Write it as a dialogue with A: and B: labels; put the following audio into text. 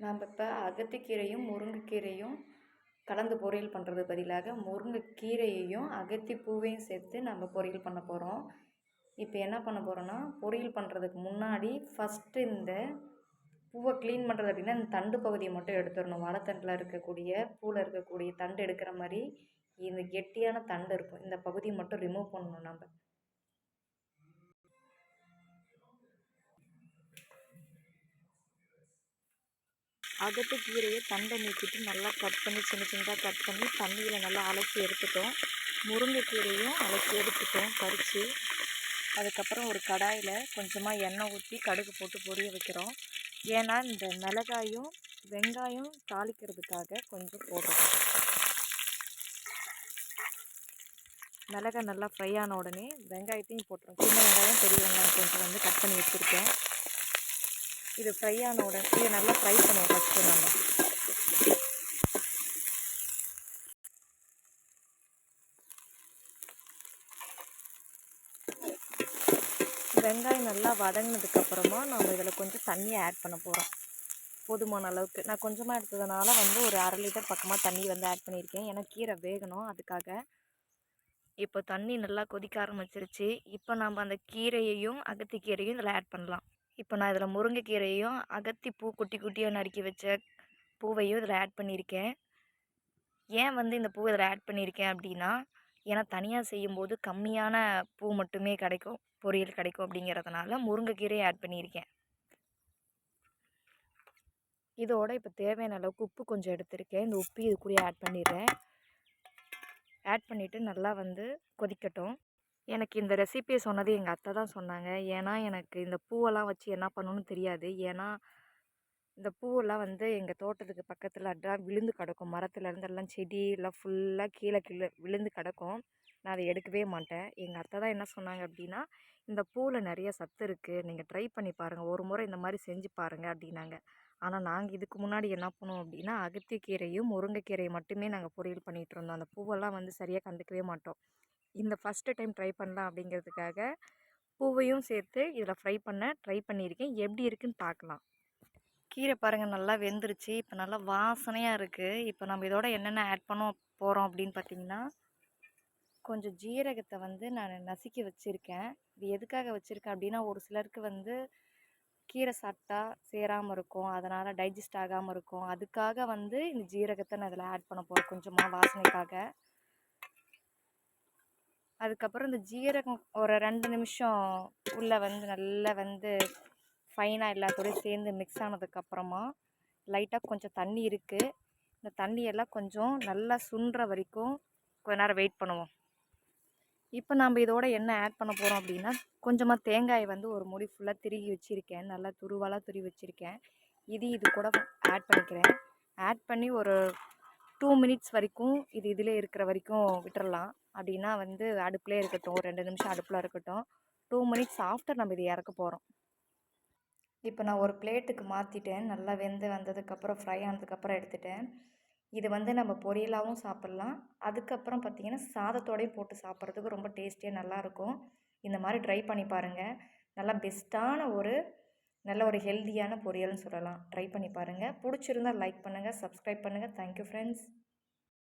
A: நாம் இப்போ அகத்திக்கீரையும் முருங்கைக்கீரையும் கலந்து பொரியல் பண்ணுறது பதிலாக முருங்கைக்கீரையையும் அகத்தி பூவையும் சேர்த்து நம்ம பொரியல் பண்ண போகிறோம் இப்போ என்ன பண்ண போகிறோன்னா பொரியல் பண்ணுறதுக்கு முன்னாடி ஃபஸ்ட்டு இந்த பூவை க்ளீன் பண்ணுறது அப்படின்னா இந்த தண்டு பகுதியை மட்டும் எடுத்துடணும். வாழைத்தண்டில் இருக்கக்கூடிய பூவில் இருக்கக்கூடிய தண்டு எடுக்கிற மாதிரி இந்த கெட்டியான தண்டு இருக்கும். இந்த பகுதியை மட்டும் ரிமூவ் பண்ணணும் நம்ம. அகத்துக்கீரையை தண்டை நீக்கிட்டு நல்லா கட் பண்ணி சின்ன சின்னதாக கட் பண்ணி தண்ணியில் நல்லா அலசி எடுத்துட்டோம். முருங்கைக்கீரையும் அலசி எடுத்துட்டோம் பறித்து அதுக்கப்புறம் ஒரு கடாயில் கொஞ்சமாக எண்ணெய் ஊற்றி கடுகு போட்டு பொரிய வைக்கிறோம். ஏன்னா இந்த மிளகாயும் வெங்காயம் தாளிக்கிறதுக்காக கொஞ்சம் போடுறோம். மிளகாய் நல்லா ஃப்ரை ஆன உடனே வெங்காயத்தையும் போட்டுரும் சின்ன வெங்காயம் பெரிய வெங்காயம் கொஞ்சம் வந்து கட் பண்ணி வச்சுருக்கேன். இது ஃப்ரை ஆன உடனே இதை நல்லா ஃப்ரை பண்ணுவோம் ஃபஸ்ட்டு நம்ம. வெங்காயம் நல்லா வதங்கினதுக்கப்புறமா நம்ம இதில் கொஞ்சம் தண்ணியை ஆட் பண்ண போகிறோம் போதுமான அளவுக்கு. நான் கொஞ்சமாக எடுத்ததுனால வந்து ஒரு அரை லிட்டர் பக்கமாக தண்ணி வந்து ஆட் பண்ணியிருக்கேன். ஏன்னா கீரை வேகணும். அதுக்காக இப்போ தண்ணி நல்லா கொதிக்க ஆரம்பிச்சிருச்சு. இப்போ நம்ம அந்த கீரையையும் அகத்திக்கீரையும் இதில் ஆட் பண்ணலாம். இப்போ நான் இதில் முருங்கைக்கீரையும் அகத்தி பூ குட்டி குட்டியாக நறுக்கி வச்ச பூவையும் இதில் ஆட் பண்ணியிருக்கேன். ஏன் வந்து இந்த பூ இதில் ஆட் பண்ணியிருக்கேன் அப்படின்னா ஏன்னா தனியாக செய்யும்போது கம்மியான பூ மட்டுமே கிடைக்கும் பொரியல் கிடைக்கும் அப்படிங்கிறதுனால முருங்கைக்கீரையை ஆட் பண்ணியிருக்கேன். இதோட இப்போ தேவையான அளவுக்கு உப்பு கொஞ்சம் எடுத்திருக்கேன். இந்த உப்பு இது கூட ஆட் பண்ணிடுறேன். ஆட் பண்ணிவிட்டு நல்லா வந்து கொதிக்கட்டும். எனக்கு இந்த ரெசிபியை சொன்னது எங்கள் அத்தை தான் சொன்னாங்க. ஏன்னா எனக்கு இந்த பூவெல்லாம் வச்சு என்ன பண்ணணும்னு தெரியாது. ஏன்னா இந்த பூவெல்லாம் வந்து எங்கள் தோட்டத்துக்கு பக்கத்தில் அதான் விழுந்து கிடக்கும். மரத்துலேருந்து எல்லாம் செடி எல்லாம் ஃபுல்லாக கீழே கீழே விழுந்து கிடக்கும். நான் அதை எடுக்கவே மாட்டேன். எங்கள் அத்தை தான் என்ன சொன்னாங்க அப்படின்னா இந்த பூவில் நிறைய சத்து இருக்குது நீங்கள் ட்ரை பண்ணி பாருங்கள் ஒரு முறை இந்த மாதிரி செஞ்சு பாருங்கள் அப்படின்னாங்க. ஆனால் நாங்கள் இதுக்கு முன்னாடி என்ன பண்ணுவோம் அப்படின்னா அகத்திக்கீரையும் முருங்கைக்கீரையும் மட்டுமே நாங்கள் பொரியல் பண்ணிகிட்டு இருந்தோம். அந்த பூவெல்லாம் வந்து சரியாக கண்டுக்கவே மாட்டோம். இந்த ஃபஸ்ட்டு டைம் ட்ரை பண்ணலாம் அப்படிங்கிறதுக்காக பூவையும் சேர்த்து இதில் ஃப்ரை பண்ண ட்ரை பண்ணியிருக்கேன். எப்படி இருக்குன்னு பார்க்கலாம். கீரை பாருங்கள் நல்லா வெந்துருச்சு. இப்போ நல்லா வாசனையாக இருக்குது இப்போ நம்ம இதோட என்னென்ன ஆட் பண்ண போகிறோம் அப்படின்னு பார்த்தீங்கன்னா கொஞ்சம் ஜீரகத்தை வந்து நான் நசுக்கி வச்சுருக்கேன். இது எதுக்காக வச்சுருக்கேன் அப்படின்னா ஒரு சிலருக்கு வந்து கீரை சாப்பிட்டா சேராமல் இருக்கும். அதனால் டைஜஸ்ட் ஆகாமல் இருக்கும். அதுக்காக வந்து இந்த ஜீரகத்தை நான் இதில் ஆட் பண்ண போகிறேன் கொஞ்சமாக வாசனைக்காக. அதுக்கப்புறம் இந்த ஜீரகம் ஒரு ரெண்டு நிமிஷம் உள்ளே வந்து நல்லா வந்து ஃபைனாக எல்லாத்தோடையும் சேர்ந்து மிக்ஸ் ஆனதுக்கப்புறமா லைட்டாக கொஞ்சம் தண்ணி இருக்குது இந்த தண்ணியெல்லாம் கொஞ்சம் நல்லா சுண்டுற வரைக்கும் கொஞ்ச நேரம் வெயிட் பண்ணுவோம். இப்போ நம்ம இதோட என்ன ஆட் பண்ண போகிறோம் அப்படின்னா கொஞ்சமாக தேங்காய் வந்து ஒரு முடி ஃபுல்லாக திருகி வச்சுருக்கேன். நல்லா துருவலாக துருவி வச்சுருக்கேன். இது இது கூட ஆட் பண்ணிக்கிறேன். ஆட் பண்ணி ஒரு டூ மினிட்ஸ் வரைக்கும் இது இதில் இருக்கிற வரைக்கும் விட்டுறலாம். அப்படின்னா வந்து அடுப்புலேயே இருக்கட்டும் ரெண்டு நிமிஷம் அடுப்பில் இருக்கட்டும் டூ மினிட்ஸ் ஆஃப்டர் நம்ம இது இறக்க போகிறோம் இப்போ நான் ஒரு பிளேட்டுக்கு மாற்றிட்டேன் நல்லா வெந்து வந்ததுக்கப்புறம் ஃப்ரை ஆனதுக்கப்புறம் எடுத்துட்டேன். இது வந்து நம்ம பொரியலாகவும் சாப்பிட்லாம். அதுக்கப்புறம் பார்த்திங்கன்னா சாதத்தோடையும் போட்டு சாப்பிட்றதுக்கு ரொம்ப டேஸ்டியாக நல்லாயிருக்கும் இந்த மாதிரி ட்ரை பண்ணி பாருங்கள் நல்லா பெஸ்ட்டான ஒரு நல்ல ஒரு ஹெல்த்தியான பொரியல்னு சொல்லலாம். ட்ரை பண்ணி பாருங்கள் பிடிச்சிருந்தால் லைக் பண்ணுங்கள் சப்ஸ்கிரைப் பண்ணுங்கள் தேங்க்யூ ஃப்ரெண்ட்ஸ்